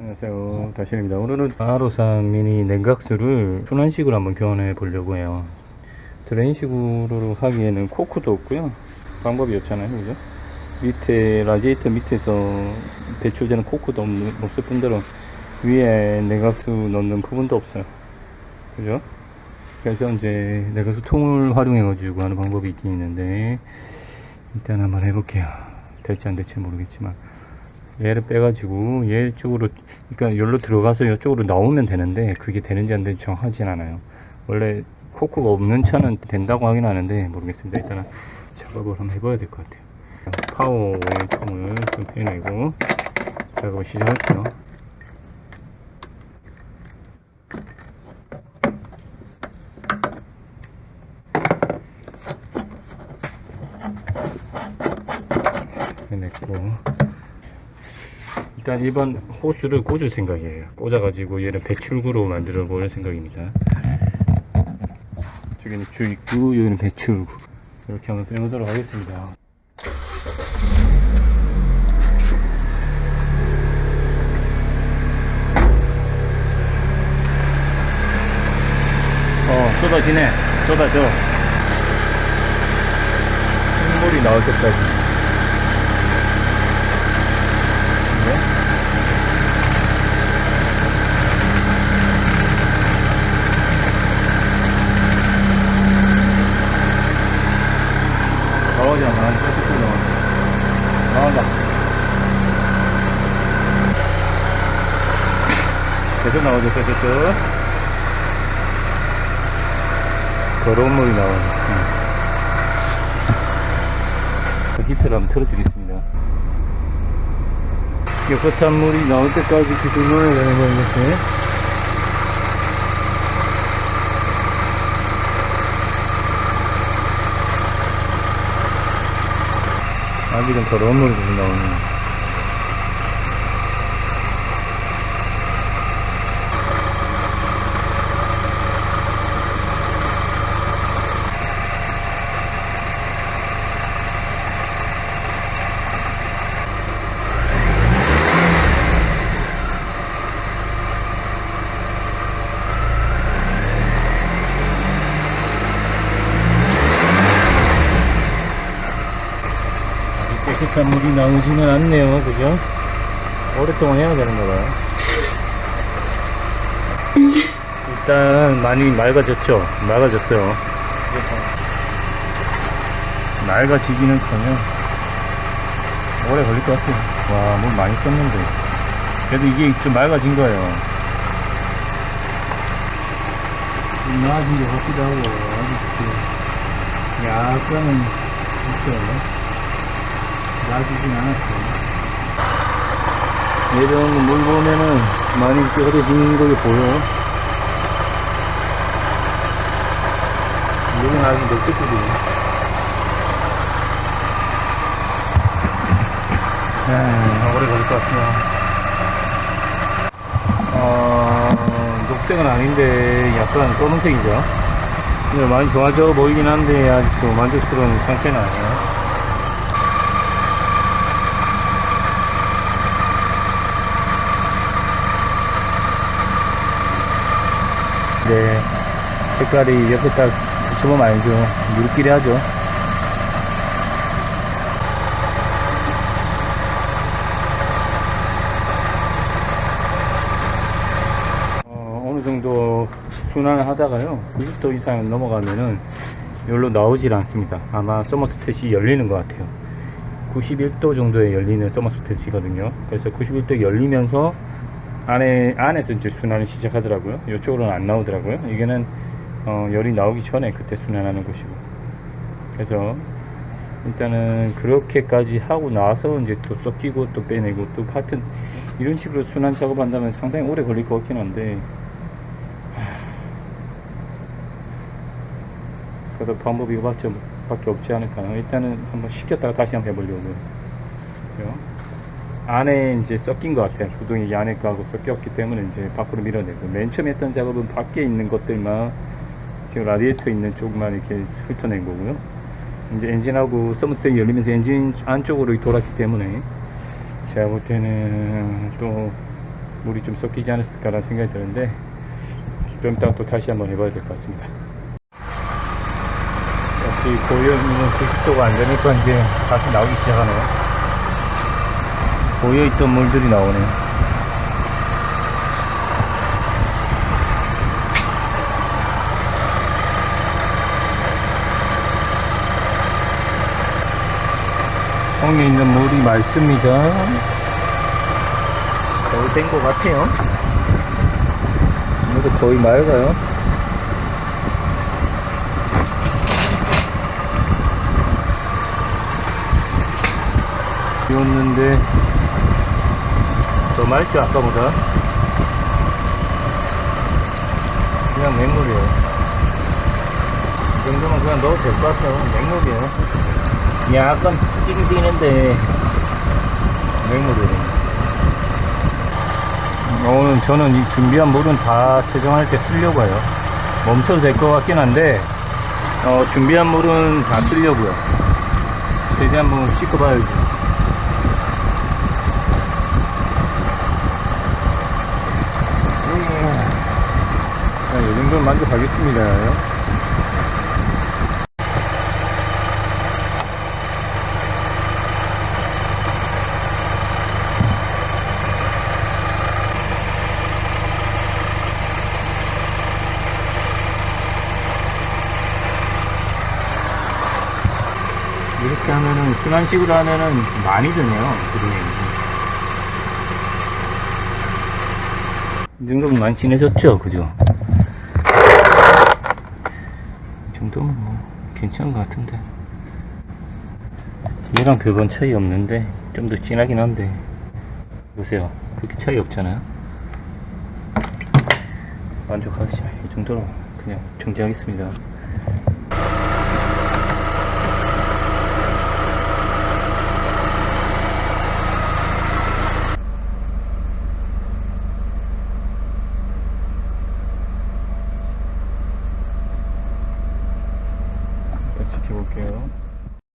안녕하세요. 다시입니다. 오늘은 아로산 미니 냉각수를 순환식으로 한번 교환해 보려고 해요. 드레인식으로 하기에는 코크도 없고요. 방법이 없잖아요 그죠? 밑에 라지에이터 밑에서 배출되는 코크도 없는, 없을 뿐더러 위에 냉각수 넣는 부분도 없어요. 그죠? 그래서 이제 냉각수 통을 활용해 가지고 하는 방법이 있긴 있는데 일단 한번 해볼게요. 될지 안 될지 모르겠지만 얘를 빼가지고 얘 쪽으로 그러니까 여기로 들어가서 이쪽으로 나오면 되는데 그게 되는지 안 되는지 정하진 않아요. 원래 코크가 없는 차는 된다고 하긴 하는데 모르겠습니다. 일단은 작업을 한번 해봐야 될 것 같아요. 파워 오일 통을 좀 빼내고 작업을 시작할게요. 빼냈고 일단 일반 호스를 꽂을 생각이에요. 꽂아가지고 얘를 배출구로 만들어 볼 생각입니다. 저기는 주 있고 여기는 배출구. 이렇게 한번 빼보도록 하겠습니다. 어 쏟아지네. 쏟아져. 흰물이 나올 때까지. 네? 나오잖아. 쭉쭉 나온다. 나온다. 계속 나오죠, 계속. 더러운 물이 나오네. 응. 그 히터를 한번 틀어주겠습니다. 깨끗한 물이 나올 때까지 계속 넣어야 되는 거예요, 이렇게. 아직은 더러운 물이 계속 나오네. 깨끗한 물이 나오지는 않네요, 그죠? 오랫동안 해야 되는가 봐요. 일단 많이 맑아졌죠? 맑아졌어요. 맑아지기는 커녕 오래 걸릴 것 같아요. 와, 물 많이 썼는데. 그래도 이게 좀 맑아진 거예요. 좀 나아진 것 같기도 하고, 아직 약간은 있어요. 놔주진 않았어. 내려오는 물 보면은 많이 이렇게 흐려지는 걸로 보여. 물은 아직 넓겠거든요. 아, 오래 걸릴 것 같아요. 어, 녹색은 아닌데 약간 검은색이죠. 많이 좋아져 보이긴 한데 아직도 만족스러운 상태는 아니에요. 네, 색깔이 옆에 딱 붙여보면 알죠. 물끼리 하죠. 어, 어느 정도 순환을 하다가요, 90도 이상 넘어가면은 여기로 나오질 않습니다. 아마 서머스탯이 열리는 것 같아요. 91도 정도에 열리는 서머스탯이거든요. 그래서 91도 열리면서 안에, 안에서 이제 순환을 시작하더라고요. 이쪽으로는 안 나오더라고요. 이게는, 어, 열이 나오기 전에 그때 순환하는 곳이고. 그래서, 일단은 그렇게까지 하고 나서 이제 또 섞이고 또 빼내고 또 파트, 이런 식으로 순환 작업한다면 상당히 오래 걸릴 것 같긴 한데, 하... 그래서 방법이 이거밖에, 밖에 없지 않을까. 일단은 한번 시켰다가 다시 한번 해보려고요. 그죠? 안에 이제 섞인 것 같아요. 구동이 이 안에 거하고 섞였기 때문에 이제 밖으로 밀어내고 맨 처음 했던 작업은 밖에 있는 것들만 지금 라디에이터 있는 쪽만 이렇게 훑어낸 거고요. 이제 엔진하고 서머스테이 열리면서 엔진 안쪽으로 돌았기 때문에 제가 볼 때는 또 물이 좀 섞이지 않았을까라는 생각이 드는데 좀 이따 또 다시 한번 해봐야 될 것 같습니다. 역시 고여있는 90도가 안 되니까 이제 다시 나오기 시작하네요. 고여있던 물들이 나오네요. 통에 있는 물이 맑습니다. 거의 된 것 같아요. 물도 거의 맑아요. 비 왔는데 더 맑죠 아까보다 그냥 맹물이에요 이 정도면 그냥 넣어도 될 것 같아요 맹물이에요 약간 찡기는데 맹물이에요 오늘 저는 이 준비한 물은 다 세정할 때 쓰려고 해요. 멈춰도 될 것 같긴 한데 어, 준비한 물은 다 쓰려고요. 최대한 한번 씻어봐야지 자, 이 정도면 만족하겠습니다. 하면은 순환식으로 하면은 많이 드네요. 이 정도면 많이 진해졌죠, 그죠? 이 정도면 뭐 괜찮은 것 같은데. 얘랑 별반 차이 없는데 좀 더 진하긴 한데 보세요, 그렇게 차이 없잖아요. 만족하겠습니다. 이 정도로 그냥 정지하겠습니다.